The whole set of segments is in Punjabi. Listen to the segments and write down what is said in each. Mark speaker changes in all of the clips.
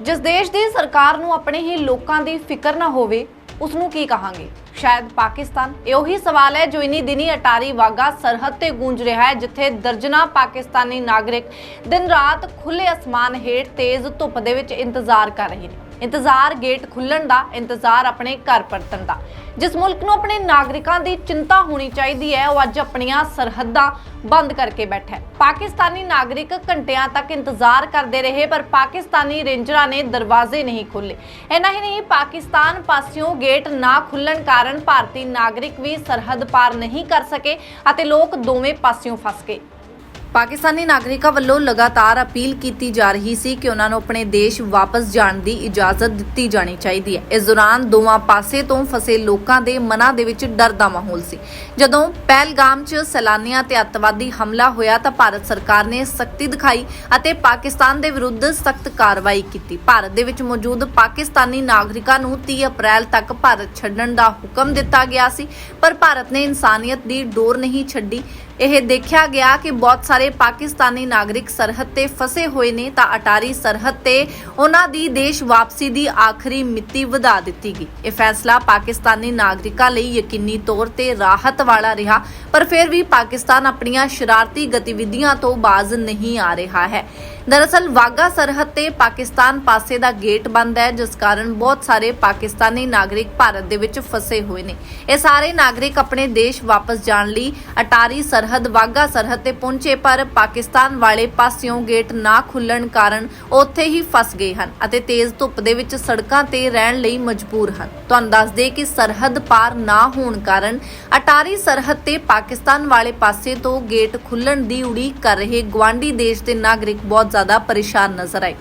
Speaker 1: ਜਿਸ ਦੇਸ਼ ਦੀ ਸਰਕਾਰ ਨੂੰ ਆਪਣੇ ਹੀ ਲੋਕਾਂ ਦੀ ਫਿਕਰ ਨਾ ਹੋਵੇ ਉਸ ਨੂੰ ਕੀ ਕਹਾਂਗੇ? ਸ਼ਾਇਦ ਪਾਕਿਸਤਾਨ? ਇਹ ਉਹੀ ਸਵਾਲ ਹੈ ਜੋ ਇਨੀ ਦਿਨੀ ਅਟਾਰੀ ਵਾਗਾ ਸਰਹੱਦ ਤੇ ਗੂੰਜ ਰਿਹਾ ਹੈ, ਜਿੱਥੇ ਦਰਜਨਾ ਪਾਕਿਸਤਾਨੀ ਨਾਗਰਿਕ ਦਿਨ ਰਾਤ ਖੁੱਲੇ ਅਸਮਾਨ ਹੇਠ ਤੇਜ਼ ਧੁੱਪ ਦੇ ਵਿੱਚ ਇੰਤਜ਼ਾਰ ਕਰ ਰਹੇ ਨੇ। ਇੰਤਜ਼ਾਰ ਗੇਟ ਖੁੱਲਣ ਦਾ, ਇੰਤਜ਼ਾਰ ਆਪਣੇ ਘਰ ਪਰਤਣ ਦਾ। ਜਿਸ ਮੁਲਕ ਨੂੰ ਆਪਣੇ ਨਾਗਰਿਕਾਂ ਦੀ ਚਿੰਤਾ ਹੋਣੀ ਚਾਹੀਦੀ ਹੈ, ਉਹ ਅੱਜ ਆਪਣੀਆਂ ਸਰਹੱਦਾਂ ਬੰਦ ਕਰਕੇ ਬੈਠਾ ਹੈ। ਪਾਕਿਸਤਾਨੀ ਨਾਗਰਿਕ ਘੰਟਿਆਂ ਤੱਕ ਇੰਤਜ਼ਾਰ ਕਰਦੇ ਰਹੇ, ਪਰ ਪਾਕਿਸਤਾਨੀ ਰੇਂਜਰਾਂ ਨੇ ਦਰਵਾਜ਼ੇ ਨਹੀਂ ਖੋਲੇ ਇੰਨਾ ਹੀ ਨਹੀਂ, ਪਾਕਿਸਤਾਨ ਪਾਸਿਓਂ ਗੇਟ ਨਾ ਖੁੱਲਣ ਕਾਰਨ ਭਾਰਤੀ ਨਾਗਰਿਕ ਵੀ ਸਰਹੱਦ ਪਾਰ ਨਹੀਂ ਕਰ ਸਕੇ ਅਤੇ ਲੋਕ ਦੋਵੇਂ ਪਾਸਿਓਂ ਫਸ ਗਏ। ਪਾਕਿਸਤਾਨੀ ਨਾਗਰਿਕਾਂ ਵੱਲੋਂ ਲਗਾਤਾਰ ਅਪੀਲ ਕੀਤੀ ਜਾ ਰਹੀ ਸੀ ਕਿ ਉਹਨਾਂ ਨੂੰ ਆਪਣੇ ਦੇਸ਼ ਵਾਪਸ ਜਾਣ ਦੀ ਇਜਾਜ਼ਤ ਦਿੱਤੀ ਜਾਣੀ ਚਾਹੀਦੀ ਹੈ। ਇਸ ਦੌਰਾਨ ਦੋਵਾਂ ਪਾਸੇ ਤੋਂ ਫਸੇ ਲੋਕਾਂ ਦੇ ਮਨਾਂ ਦੇ ਵਿੱਚ ਡਰ ਦਾ ਮਾਹੌਲ ਸੀ। ਜਦੋਂ ਪਹਿਲਗਾਮ 'ਚ ਸੈਲਾਨੀਆਂ ਤੇ ਅੱਤਵਾਦੀ ਹਮਲਾ ਹੋਇਆ ਤਾਂ ਭਾਰਤ ਸਰਕਾਰ ਨੇ ਸਖਤੀ ਦਿਖਾਈ ਅਤੇ ਪਾਕਿਸਤਾਨ ਦੇ ਵਿਰੁੱਧ ਸਖਤ ਕਾਰਵਾਈ ਕੀਤੀ। ਭਾਰਤ ਦੇ ਵਿੱਚ ਮੌਜੂਦ ਪਾਕਿਸਤਾਨੀ ਨਾਗਰਿਕਾਂ ਨੂੰ 30 ਅਪ੍ਰੈਲ ਤੱਕ ਭਾਰਤ ਛੱਡਣ ਦਾ ਹੁਕਮ ਦਿੱਤਾ ਗਿਆ ਸੀ, ਪਰ ਭਾਰਤ ਨੇ ਇਨਸਾਨੀਅਤ ਦੀ ਡੋਰ ਨਹੀਂ ਛੱਡੀ। ਇਹ ਦੇਖਿਆ ਗਿਆ ਕਿ ਬਹੁਤ ਸਾਰੇ ਪਾਕਿਸਤਾਨੀ ਨਾਗਰਿਕ ਸਰਹੱਦ ਤੇ ਫਸੇ ਹੋਏ ਨੇ ਤਾਂ ਅਟਾਰੀ ਸਰਹੱਦ ਤੇ ਉਹਨਾਂ ਦੀ ਦੇਸ਼ ਵਾਪਸੀ ਦੀ ਆਖਰੀ ਮਿਤੀ ਵਧਾ ਦਿੱਤੀ ਗਈ। ਇਹ ਫੈਸਲਾ ਪਾਕਿਸਤਾਨੀ ਨਾਗਰਿਕਾਂ ਲਈ ਯਕੀਨੀ ਤੌਰ ਤੇ ਰਾਹਤ ਵਾਲਾ ਰਿਹਾ, ਪਰ ਫਿਰ ਵੀ ਪਾਕਿਸਤਾਨ ਆਪਣੀਆਂ ਸ਼ਰਾਰਤੀ ਗਤੀਵਿਧੀਆਂ ਤੋਂ ਬਾਜ਼ ਨਹੀਂ ਆ ਰਿਹਾ ਹੈ। ਦਰਅਸਲ ਵਾਗਾ ਸਰਹੱਦ ਤੇ ਪਾਕਿਸਤਾਨ ਪਾਸੇ ਦਾ ਗੇਟ ਬੰਦ ਹੈ, ਜਿਸ ਕਾਰਨ ਬਹੁਤ ਸਾਰੇ ਪਾਕਿਸਤਾਨੀ ਨਾਗਰਿਕ ਭਾਰਤ ਦੇ ਵਿੱਚ ਫਸੇ ਹੋਏ ਨੇ। ਇਹ ਸਾਰੇ ਨਾਗਰਿਕ ਆਪਣੇ ਦੇਸ਼ ਵਾਪਸ ਜਾਣ ਲਈ ਅਟਾਰੀ ਸਰਹੱਦ, ਵਾਗਾ ਸਰਹੱਦ ਤੇ ਪਹੁੰਚੇ, ਪਰ ਪਾਕਿਸਤਾਨ ਵਾਲੇ ਪਾਸਿਓਂ ਗੇਟ ਨਾ ਖੁੱਲਣ ਕਾਰਨ ਉੱਥੇ ਹੀ ਫਸ ਗਏ ਹਨ ਅਤੇ ਤੇਜ਼ ਧੁੱਪ ਦੇ ਵਿੱਚ ਸੜਕਾਂ ਤੇ ਰਹਿਣ ਲਈ ਮਜਬੂਰ ਹਨ। ਤੁਹਾਨੂੰ ਦੱਸ ਦੇ ਕਿ ਸਰਹੱਦ ਪਾਰ ਨਾ ਹੋਣ ਕਾਰਨ ਅਟਾਰੀ ਸਰਹੱਦ ਤੇ ਪਾਕਿਸਤਾਨ ਵਾਲੇ ਪਾਸੇ ਤੋਂ ਗੇਟ ਖੁੱਲਣ ਦੀ ਉਡੀਕ ਕਰ ਰਹੇ ਗਵਾਂਢੀ ਦੇਸ਼ ਦੇ ਨਾਗਰਿਕ ਬਹੁਤ ज्यादा परेशान नजर आई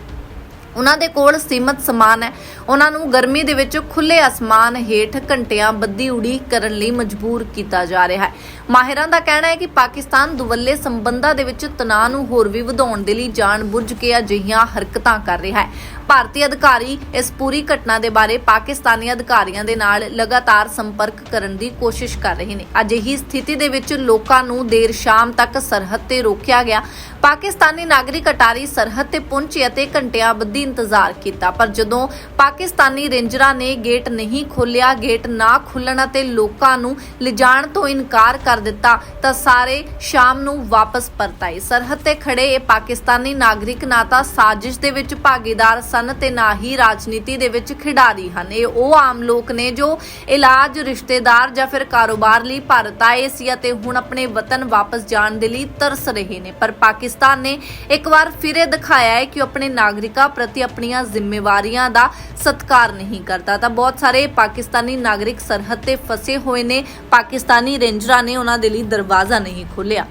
Speaker 1: ਉਹਨਾਂ ਦੇ ਕੋਲ ਸੀਮਤ ਸਮਾਨ ਹੈ। ਉਹਨਾਂ ਨੂੰ ਗਰਮੀ ਦੇ ਵਿੱਚ ਖੁੱਲੇ ਅਸਮਾਨ ਹੇਠ ਘੰਟਿਆਂ ਬੱਦੀ ਉਡੀਕ ਕਰਨ ਲਈ ਮਜਬੂਰ ਕੀਤਾ ਜਾ ਰਿਹਾ ਹੈ। ਮਾਹਿਰਾਂ ਦਾ ਕਹਿਣਾ ਹੈ ਕਿ ਪਾਕਿਸਤਾਨ ਦੁਵੱਲੇ ਸੰਬੰਧਾਂ ਦੇ ਵਿੱਚ ਤਣਾਅ ਨੂੰ ਹੋਰ ਵੀ ਵਧਾਉਣ ਦੇ ਲਈ ਜਾਣਬੁੱਝ ਕੇ ਅਜਿਹੀਆਂ ਹਰਕਤਾਂ ਕਰ ਰਿਹਾ ਹੈ। ਭਾਰਤੀ ਅਧਿਕਾਰੀ ਇਸ ਪੂਰੀ ਘਟਨਾ ਦੇ ਬਾਰੇ ਪਾਕਿਸਤਾਨੀ ਅਧਿਕਾਰੀਆਂ ਦੇ ਨਾਲ ਲਗਾਤਾਰ ਸੰਪਰਕ ਕਰਨ ਦੀ ਕੋਸ਼ਿਸ਼ ਕਰ ਰਹੇ ਨੇ। ਅਜਿਹੀ ਸਥਿਤੀ ਦੇ ਵਿੱਚ ਲੋਕਾਂ ਨੂੰ ਦੇਰ ਸ਼ਾਮ ਤੱਕ ਸਰਹੱਦ ਤੇ ਰੋਕਿਆ ਗਿਆ। ਪਾਕਿਸਤਾਨੀ ਨਾਗਰਿਕ ਅਟਾਰੀ ਸਰਹੱਦ ਤੇ ਪਹੁੰਚੇ ਅਤੇ ਘੰਟਿਆਂ ਬੱਧੀ ਇੰਤਜ਼ਾਰ ਕੀਤਾ, ਪਰ ਜਦੋਂ ਪਾਕਿਸਤਾਨੀ ਰੇਂਜਰਾਂ ਨੇ ਗੇਟ ਨਹੀਂ ਖੋਲ੍ਹਿਆ, ਗੇਟ ਨਾ ਖੁੱਲਣ ਅਤੇ ਲੋਕਾਂ ਨੂੰ ਲਿਜਾਣ ਤੋਂ ਇਨਕਾਰ ਕਰ ਦਿੱਤਾ, ਤਾਂ ਸਾਰੇ ਸ਼ਾਮ ਨੂੰ ਵਾਪਸ ਪਰਤ ਆਏ। ਸਰਹੱਦ ਤੇ ਖੜੇ ਇਹ ਪਾਕਿਸਤਾਨੀ ਨਾਗਰਿਕ ਨਾ ਤਾਂ ਸਾਜ਼ਿਸ਼ ਦੇ ਵਿੱਚ ਭਾਗੀਦਾਰ ਸਨ ਤੇ ਨਾ ਹੀ ਰਾਜਨੀਤੀ ਦੇ ਵਿੱਚ ਖਿਡਾਰੀ ਹਨ। ਇਹ ਉਹ ਆਮ ਲੋਕ ਨੇ ਜੋ ਇਲਾਜ, ਰਿਸ਼ਤੇਦਾਰ ਜਾਂ ਫਿਰ ਕਾਰੋਬਾਰ ਲਈ ਭਾਰਤ ਆਏ ਸੀ ਅਤੇ ਹੁਣ ਆਪਣੇ ਵਤਨ ਵਾਪਸ ਜਾਣ ਦੇ ਲਈ ਤਰਸ ਰਹੇ ਨੇ। ਪਰ ਪਾਕਿਸਤਾਨ ਨੇ ਇੱਕ ਵਾਰ ਫਿਰ ਇਹ ਦਿਖਾਇਆ ਹੈ ਕਿ ਆਪਣੇ ਨਾਗਰਿਕਾਂ ਪ੍ਰਤੀ ਆਪਣੀਆਂ ਜ਼ਿੰਮੇਵਾਰੀਆਂ ਦਾ ਸਤਿਕਾਰ ਨਹੀਂ ਕਰਦਾ। ਤਾਂ ਬਹੁਤ ਸਾਰੇ ਪਾਕਿਸਤਾਨੀ ਨਾਗਰਿਕ ਸਰਹੱਦ ਤੇ ਫਸੇ ਹੋਏ ਨੇ। ਪਾਕਿਸਤਾਨੀ ਰੇਂਜਰਾਂ ਨੇ ਉਹਨਾਂ ਦੇ ਲਈ ਦਰਵਾਜ਼ਾ ਨਹੀਂ ਖੋਲ੍ਹਿਆ।